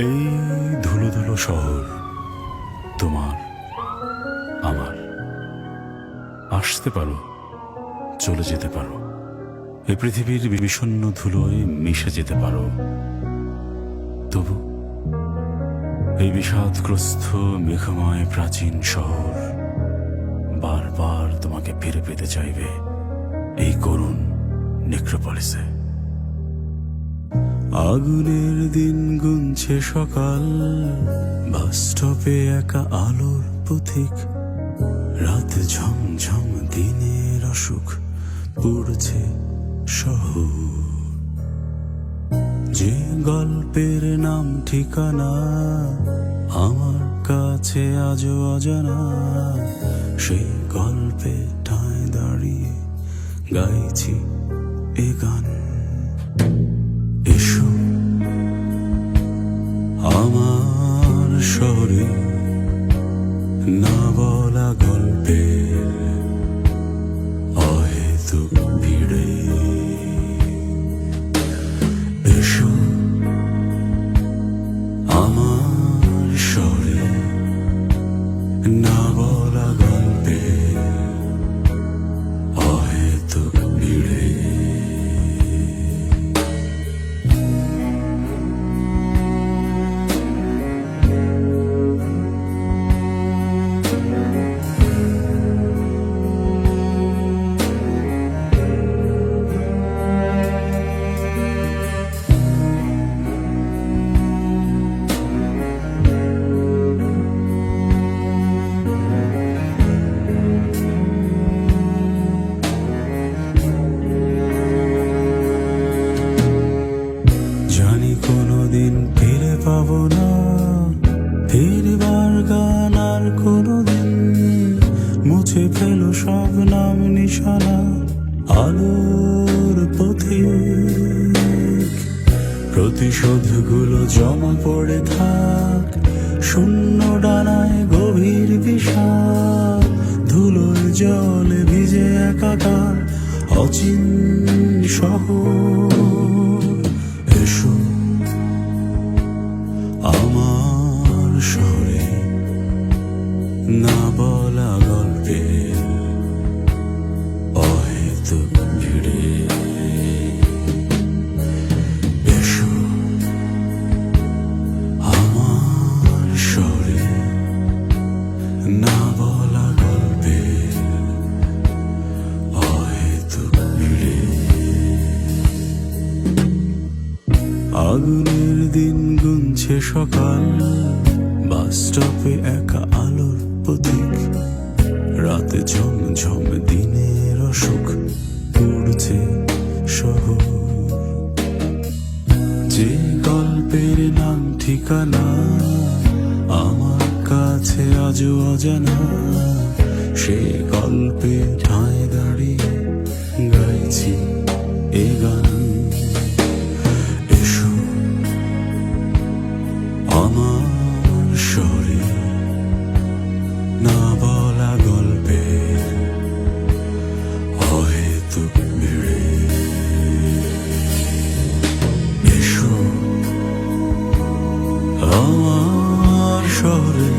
এই ধুলো ধুলো শহর তোমার, আমার। আসতে পারো, চলে যেতে পারো। এই পৃথিবীর বিষণ্ণ ধুলোয় মিশে যেতে পারো। তবু এই বিষাদগ্রস্ত, মেঘময়, প্রাচীন শহর বারবার তোমাকে ফিরে পেতে চাইবে এই করুণ নেক্রোপলিসে আগুনের দিন গুনছে সকাল, বাস স্টপে একা আলোর পথিক। রাত ঝমঝম দিনের অসুখ পড়ছে শহর। যে গল্পের নাম ঠিকানা আমার কাছে আজও অজানা সেই গল্পে ঠায় দাঁড়িয়ে গাইছি এ গান। শহরে না বলা মুছে ফেলো সব নাম নিশানা আলোর পথে। প্রতিশোধগুলো জমা পড়ে থাক, শূন্য ডানায় গভীর বিষাদ। ধুলোর জলে ভিজে একাকার, অচিন সহ এসো আমার শহরে না বলা আগুনের দিন গুনছে সকাল, বাস স্টপে একা আলোর প্রতীক। রাতে ঝমঝম দিনের অসুখ পড়ছে শহর। যে গল্পের নাম ঠিকানা, আমার কাছে আজও অজানা, সে গল্পে ঠায় দাঁড়িয়ে আমার শহরে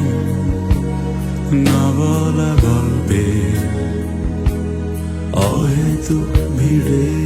না বলা গল্পে অহেতুক ভিড়ে